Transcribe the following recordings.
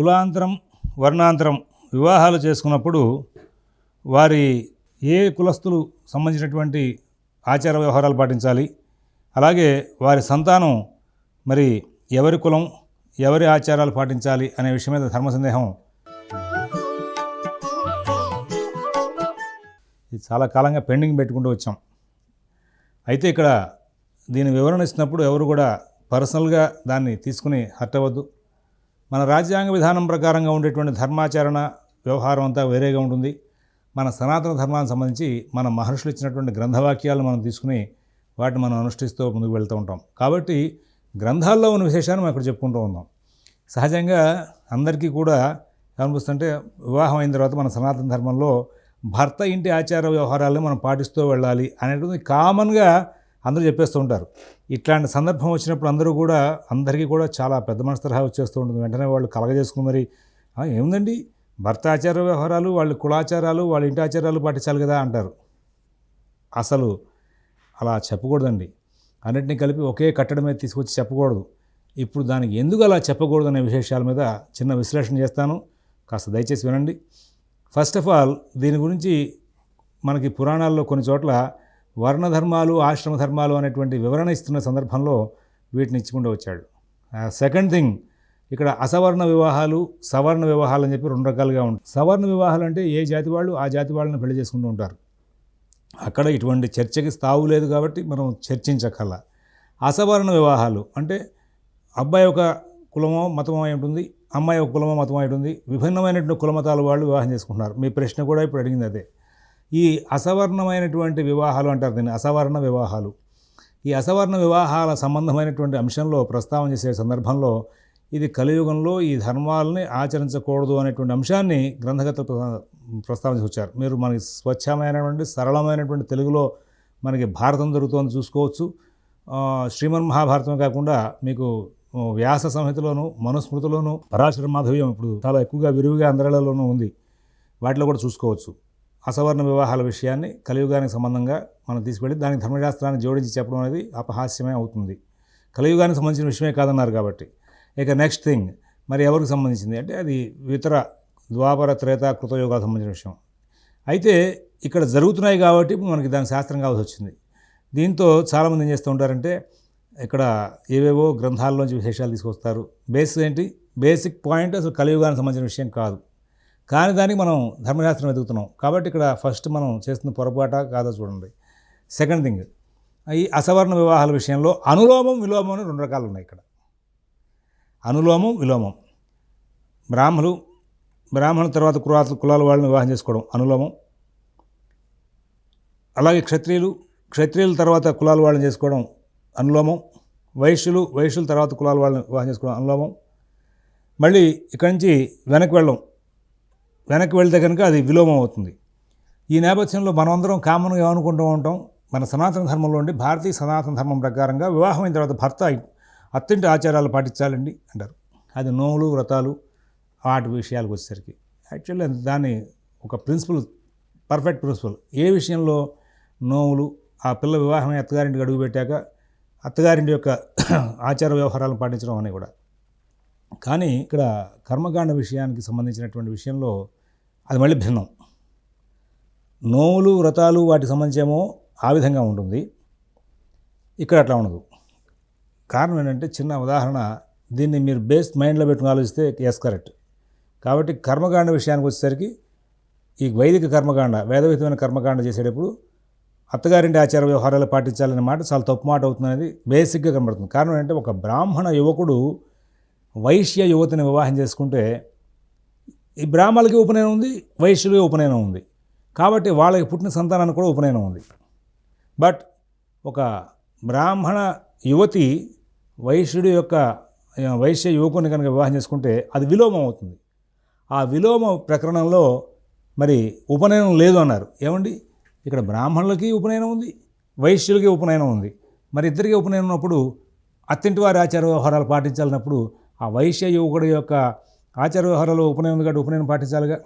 కులాంతరం వర్ణాంతరం వివాహాలు చేసుకున్నప్పుడు వారి ఏ కులస్తులు సంబంధించినటువంటి ఆచార వ్యవహారాలు పాటించాలి? అలాగే వారి సంతానం మరి ఎవరి కులం ఎవరి ఆచారాలు పాటించాలి అనే విషయం మీద ధర్మ సందేహం. ఇది చాలా కాలంగా పెండింగ్ పెట్టుకుంటూ వచ్చాం. అయితే ఇక్కడ దీని వివరణ ఇచ్చినప్పుడు ఎవరు కూడా పర్సనల్గా దాన్ని తీసుకుని హర్ట్ అవ్వద్దు. మన రాజ్యాంగ విధానం ప్రకారంగా ఉండేటువంటి ధర్మాచరణ వ్యవహారం అంతా వేరేగా ఉంటుంది. మన సనాతన ధర్మానికి సంబంధించి మన మహర్షులు ఇచ్చినటువంటి గ్రంథవాక్యాలను మనం తీసుకుని వాటిని మనం అనుష్ఠిస్తూ ముందుకు వెళ్తూ ఉంటాం. కాబట్టి గ్రంథాల్లో ఉన్న విశేషాన్ని మనం ఇక్కడ చెప్పుకుంటూ ఉన్నాం. సహజంగా అందరికీ కూడా అనిపిస్తుంటే వివాహం అయిన తర్వాత మన సనాతన ధర్మంలో భర్త ఇంటి ఆచార వ్యవహారాలను మనం పాటిస్తూ వెళ్ళాలి అనేటువంటి కామన్గా అందరూ చెప్పేస్తూ ఉంటారు. ఇట్లాంటి సందర్భం వచ్చినప్పుడు అందరూ కూడా అందరికీ కూడా చాలా పెద్ద మనసు తరహా వచ్చేస్తూ ఉంటుంది. వెంటనే వాళ్ళు కలగజేసుకుని మరి ఏముందండి? భర్త ఆచార వ్యవహారాలు వాళ్ళ కులాచారాలు వాళ్ళ ఇంటి ఆచారాలు పాటించాలి కదా అంటారు. అసలు అలా చెప్పకూడదండి. అన్నింటినీ కలిపి ఒకే కట్టడం మీద తీసుకొచ్చి చెప్పకూడదు. ఇప్పుడు దానికి ఎందుకు అలా చెప్పకూడదు అనే విశేషాల మీద చిన్న విశ్లేషణ చేస్తాను. కాస్త దయచేసి వినండి. ఫస్ట్ ఆఫ్ ఆల్ దీని గురించి మనకి పురాణాల్లో కొన్ని చోట్ల వర్ణ ధర్మాలు ఆశ్రమ ధర్మాలు అనేటువంటి వివరణ ఇస్తున్న సందర్భంలో వీటిని ఇచ్చుకుంటూ వచ్చాడు. సెకండ్ థింగ్ ఇక్కడ అసవర్ణ వివాహాలు సవర్ణ వివాహాలు అని చెప్పి రెండు రకాలుగా ఉంటాయి. సవర్ణ వివాహాలు అంటే ఏ జాతి వాళ్ళు ఆ జాతి వాళ్ళని పెళ్ళి చేసుకుంటూ ఉంటారు. అక్కడ ఇటువంటి చర్చకి స్థావు లేదు కాబట్టి మనం చర్చించకల్లా అసవర్ణ వివాహాలు అంటే అబ్బాయి ఒక కులమో మతమో అయి ఉంటుంది అమ్మాయి ఒక కులమో మతమో అయి ఉంటుంది. విభిన్నమైనటువంటి కులమతాల వాళ్ళు వివాహం చేసుకుంటున్నారు. మీ ప్రశ్న కూడా ఇప్పుడు అడిగింది అదే. ఈ అసవర్ణమైనటువంటి వివాహాలు అంటారు దీన్ని అసవర్ణ వివాహాలు. ఈ అసవర్ణ వివాహాల సంబంధమైనటువంటి అంశంలో ప్రస్తావన చేసే సందర్భంలో ఇది కలియుగంలో ఈ ధర్మాలని ఆచరించకూడదు అనేటువంటి అంశాన్ని గ్రంథగత ప్రస్తావన వచ్చారు. మీరు మనకి స్వచ్ఛమైనటువంటి సరళమైనటువంటి తెలుగులో మనకి భారతం దొరుకుతోంది చూసుకోవచ్చు. శ్రీమన్ మహాభారతం కాకుండా మీకు వ్యాస సంహితలోను మనుస్మృతిలోను పరాశర మాధవ్యం ఇప్పుడు చాలా ఎక్కువగా విరివిగా అందరిలోనూ ఉంది. వాటిలో కూడా చూసుకోవచ్చు. అసవర్ణ వివాహాల విషయాన్ని కలియుగానికి సంబంధంగా మనం తీసుకెళ్ళి దానికి ధర్మశాస్త్రాన్ని జోడించి చెప్పడం అనేది అపహాస్యమే అవుతుంది. కలియుగానికి సంబంధించిన విషయమే కాదన్నారు కాబట్టి. ఇక నెక్స్ట్ థింగ్ మరి ఎవరికి సంబంధించింది? అంటే అది ఇతర ద్వాపర త్రేత కృతయోగాలకు సంబంధించిన విషయం. అయితే ఇక్కడ జరుగుతున్నాయి కాబట్టి మనకి దాని శాస్త్రం కావాల్సి వచ్చింది. దీంతో చాలామంది ఏం చేస్తూ ఉంటారంటే ఇక్కడ ఏవేవో గ్రంథాల్లోంచి విశేషాలు తీసుకొస్తారు. బేసిక్ ఏంటి? బేసిక్ పాయింట్ అసలు కలియుగానికి సంబంధించిన విషయం కాదు. కానీ దానికి మనం ధర్మశాస్త్రం వెతుకుతున్నాం. కాబట్టి ఇక్కడ ఫస్ట్ మనం చేస్తున్న పొరపాట కాదో చూడండి. సెకండ్ థింగ్ ఈ అసవర్ణ వివాహాల విషయంలో అనులోమం విలోమం అని రెండు రకాలు ఉన్నాయి ఇక్కడ. అనులోమం విలోమం. బ్రాహ్మలు బ్రాహ్మణుల తర్వాత కులాల కులాల వాళ్ళని వివాహం చేసుకోవడం అనులోమం. అలాగే క్షత్రియులు క్షత్రియుల తర్వాత కులాల వాళ్ళని చేసుకోవడం అనులోమం. వైశ్యులు వైశ్యుల తర్వాత కులాల వాళ్ళని వివాహం చేసుకోవడం అనులోమం. మళ్ళీ ఇక్కడి నుంచి వెనక్కి వెళ్ళడం. వెనక్కి వెళ్తే కనుక అది విలోమం అవుతుంది. ఈ నేపథ్యంలో మనమందరం కామన్గా ఏమనుకుంటూ ఉంటాం మన సనాతన ధర్మంలో ఉండి భారతీయ సనాతన ధర్మం ప్రకారంగా వివాహమైన తర్వాత భర్త అత్యంత ఆచారాలు పాటించాలండి అంటారు. అది నోములు వ్రతాలు వాటి విషయాలకు వచ్చేసరికి. యాక్చువల్లీ దాన్ని ఒక ప్రిన్సిపల్ పర్ఫెక్ట్ ప్రిన్సిపల్. ఏ విషయంలో నోములు ఆ పిల్ల వివాహం అత్తగారింటికి అడుగు పెట్టాక అత్తగారింటి యొక్క ఆచార వ్యవహారాలను పాటించడం అని కూడా. కానీ ఇక్కడ కర్మకాండ విషయానికి సంబంధించినటువంటి విషయంలో అది మళ్ళీ భిన్నం. నోములు వ్రతాలు వాటికి సంబంధించేమో ఆ విధంగా ఉంటుంది. ఇక్కడ అట్లా ఉండదు. కారణం ఏంటంటే చిన్న ఉదాహరణ దీన్ని మీరు బేస్ మైండ్లో పెట్టుకుని ఆలోచిస్తే ఎస్ కరెక్ట్ కాబట్టి కర్మకాండ విషయానికి వచ్చేసరికి ఈ వైదిక కర్మకాండ వేదవిధమైన కర్మకాండ చేసేటప్పుడు అత్తగారింటి ఆచార వ్యవహారాలు పాటించాలనే మాట చాలా తప్పు మాట అవుతుందనేది బేసిక్గా కనబడుతుంది. కారణం ఏంటంటే ఒక బ్రాహ్మణ యువకుడు వైశ్య యువతిని వివాహం చేసుకుంటే ఈ బ్రాహ్మణులకి ఉపనయనం ఉంది వైశ్యులకి ఉపనయనం ఉంది. కాబట్టి వాళ్ళకి పుట్టిన సంతానానికి కూడా ఉపనయనం ఉంది. బట్ ఒక బ్రాహ్మణ యువతి వైశ్యుడి యొక్క వైశ్య యువకుని కనుక వివాహం చేసుకుంటే అది విలోమం అవుతుంది. ఆ విలోమ ప్రకరణంలో మరి ఉపనయనం లేదు అన్నారు. ఏమండి? ఇక్కడ బ్రాహ్మణులకి ఉపనయనం ఉంది వైశ్యులకి ఉపనయనం ఉంది. మరి ఇద్దరికి ఉపనయనం ఉన్నప్పుడు అత్తింటి వారి ఆచార వ్యవహారాలు పాటించాలన్నప్పుడు ఆ వైశ్య యువకుడి యొక్క ఆచార వ్యవహారాలు ఉపనయనం కాబట్టి ఉపనయనం పాటించాలిగా.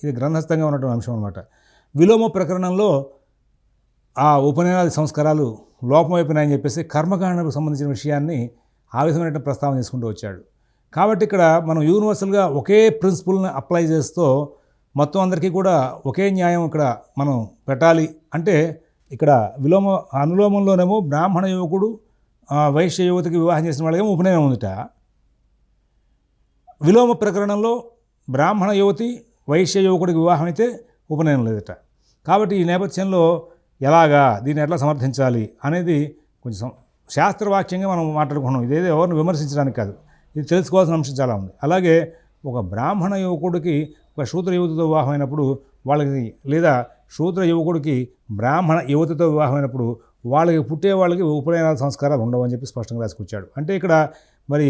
ఇది గ్రంథస్థంగా ఉన్నటువంటి అంశం అనమాట విలోమ ప్రకరణంలో ఆ ఉపనయనాది సంస్కారాలు లోపమైపోయినాయని చెప్పేసి కర్మకాండకు సంబంధించిన విషయాన్ని ఆ విధమైన ప్రస్తావన చేసుకుంటూ వచ్చాడు. కాబట్టి ఇక్కడ మనం యూనివర్సల్గా ఒకే ప్రిన్సిపల్ని అప్లై చేస్తూ మొత్తం అందరికీ కూడా ఒకే న్యాయం ఇక్కడ మనం పెట్టాలి అంటే ఇక్కడ విలోమ అనులోమంలోనేమో బ్రాహ్మణ యువకుడు వైశ్య యువతికి వివాహం చేసిన వాళ్ళకేమో ఉపనయనం ఉందిట. విలోమ ప్రకరణంలో బ్రాహ్మణ యువతి వైశ్య యువకుడికి వివాహం అయితే ఉపనయనం లేదట. కాబట్టి ఈ నేపథ్యంలో ఎలాగా దీన్ని ఎట్లా సమర్థించాలి అనేది కొంచెం శాస్త్రవాక్యంగా మనం మాట్లాడుకున్నాం. ఇదేదో ఎవరిని విమర్శించడానికి కాదు. ఇది తెలుసుకోవాల్సిన అంశం చాలా ఉంది. అలాగే ఒక బ్రాహ్మణ యువకుడికి ఒక శూద్ర యువతితో వివాహం అయినప్పుడు వాళ్ళకి లేదా శూద్ర యువకుడికి బ్రాహ్మణ యువతితో వివాహం అయినప్పుడు వాళ్ళకి పుట్టే వాళ్ళకి ఉపనయన సంస్కారాలు ఉండవని చెప్పి స్పష్టంగా రాసుకొచ్చాడు. అంటే ఇక్కడ మరి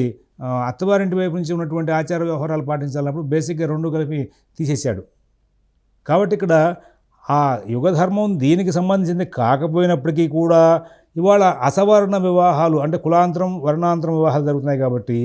అత్తవారింటి వైపు నుంచి ఉన్నటువంటి ఆచార వ్యవహారాలు పాటించాలన్నప్పుడు బేసిక్గా రెండు కలిపి తీసేశాడు. కాబట్టి ఇక్కడ ఆ యుగధర్మం దీనికి సంబంధించింది కాకపోయినప్పటికీ కూడా ఇవాళ అసవర్ణ వివాహాలు అంటే కులాంతరం వర్ణాంతరం వివాహాలు జరుగుతున్నాయి కాబట్టి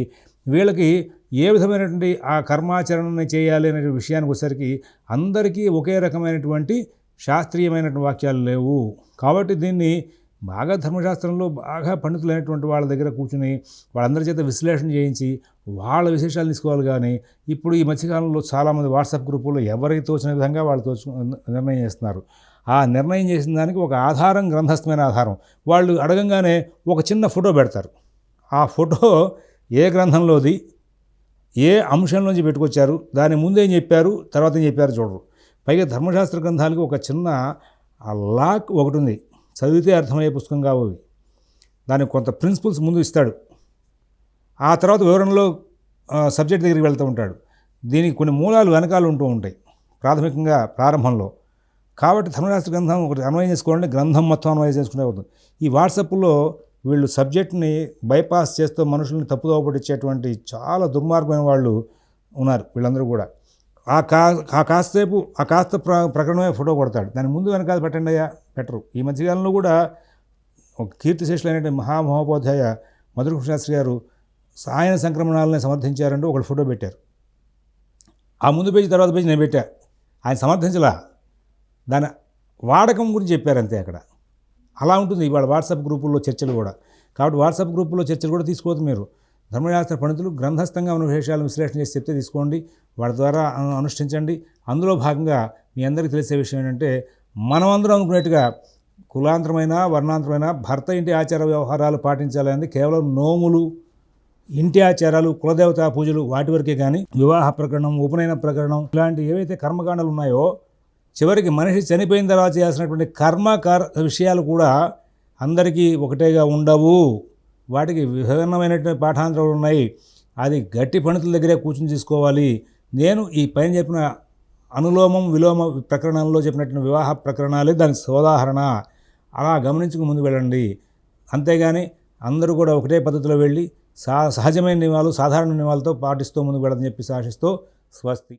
వీళ్ళకి ఏ విధమైనటువంటి ఆ కర్మాచరణని చేయాలి అనే విషయానికి వచ్చేసరికి అందరికీ ఒకే రకమైనటువంటి శాస్త్రీయమైనటువంటి వాక్యాలు లేవు. కాబట్టి దీన్ని బాగా ధర్మశాస్త్రంలో బాగా పండితులైనటువంటి వాళ్ళ దగ్గర కూర్చుని వాళ్ళందరి చేత విశ్లేషణ చేయించి వాళ్ళ విశేషాలు తీసుకోవాలి కానీ ఇప్పుడు ఈ మధ్యకాలంలో చాలామంది వాట్సాప్ గ్రూపుల్లో ఎవరికి తోచిన విధంగా వాళ్ళు తోచు నిర్ణయం చేస్తున్నారు. ఆ నిర్ణయం చేసిన దానికి ఒక ఆధారం గ్రంథస్థమైన ఆధారం. వాళ్ళు అడగంగానే ఒక చిన్న ఫోటో పెడతారు. ఆ ఫోటో ఏ గ్రంథంలోది ఏ అంశంలోంచి పెట్టుకొచ్చారు దాని ముందేం చెప్పారు తర్వాత ఏం చెప్పారు చూడరు. పైగా ధర్మశాస్త్ర గ్రంథాలకి ఒక చిన్న లాక్ ఒకటి ఉంది చదివితే అర్థమయ్యే పుస్తకం కావు దానికి కొంత ప్రిన్సిపల్స్ ముందు ఇస్తాడు. ఆ తర్వాత వివరణలో సబ్జెక్ట్ దగ్గరికి వెళ్తూ ఉంటాడు. దీనికి కొన్ని మూలాలు వెనకాల ఉంటూ ఉంటాయి ప్రాథమికంగా ప్రారంభంలో. కాబట్టి ధర్మశాస్త్ర గ్రంథం ఒకటి అన్వయం చేసుకోవాలంటే గ్రంథం మొత్తం అన్వయం చేసుకునే అవుతుంది. ఈ వాట్సాప్లో వీళ్ళు సబ్జెక్ట్ని బైపాస్ చేస్తూ మనుషుల్ని తప్పుదోవ పట్టించేటువంటి చాలా దుర్మార్గమైన వాళ్ళు ఉన్నారు వీళ్ళందరూ కూడా. ఆ కా ఆ ఆ కాస్త ప్ర ప్రకటనమే ఫోటో కొడతాడు. దాని ముందు వెనకాల పెట్టండి అయ్యా పెట్టరు. ఈ మధ్యకాలంలో కూడా ఒక కీర్తిశేషులైనటువంటి మహామహోపాధ్యాయ మధురకృష్ణశాస్త్రి గారు ఆయన సంక్రమణాలని సమర్థించారంటూ ఒకళ్ళు ఫోటో పెట్టారు. ఆ ముందు పేజీ తర్వాత పేజీ నేను పెట్టా. ఆయన సమర్థించలా. దాని వాడకం గురించి చెప్పారంతే అక్కడ. అలా ఉంటుంది. ఇవాళ వాట్సాప్ గ్రూపుల్లో చర్చలు కూడా. కాబట్టి వాట్సాప్ గ్రూపుల్లో చర్చలు కూడా తీసుకోవద్దు మీరు ధర్మశాస్త్ర పండితులు గ్రంథస్థంగా ఉన్న విశేషాలను విశ్లేషణ చేసి చెప్తే తీసుకోండి. వాటి ద్వారా అనుష్ఠించండి. అందులో భాగంగా మీ అందరికీ తెలిసే విషయం ఏంటంటే మనమందరం అనుకున్నట్టుగా కులాంతరమైన వర్ణాంతరమైన భర్త ఇంటి ఆచార వ్యవహారాలు పాటించాలనేది కేవలం నోములు ఇంటి ఆచారాలు కులదేవతా పూజలు వాటి వరకే కానీ వివాహ ప్రకరణం ఉపనయన ప్రకరణం ఇలాంటి ఏవైతే కర్మకాండాలు ఉన్నాయో చివరికి మనిషి చనిపోయిన తర్వాత చేయాల్సినటువంటి కర్మకార విషయాలు కూడా అందరికీ ఒకటేగా ఉండవు. వాటికి విభిన్నమైనటువంటి పాఠాంతరాలు ఉన్నాయి. అది గట్టి పండితుల దగ్గరే కూర్చుని తీసుకోవాలి. నేను ఈ పైన చెప్పిన అనులోమం విలోమ ప్రకరణంలో చెప్పినటువంటి వివాహ ప్రకరణాలే దానికి సోదాహరణ. అలా గమనించుకు ముందు వెళ్ళండి. అంతేగాని అందరూ కూడా ఒకటే పద్ధతిలో వెళ్ళి సా సహజమైన నియమాలు సాధారణ నియమాలతో పాటిస్తూ ముందుకు వెళ్ళదని చెప్పి ఆశిస్తూ స్వస్తి.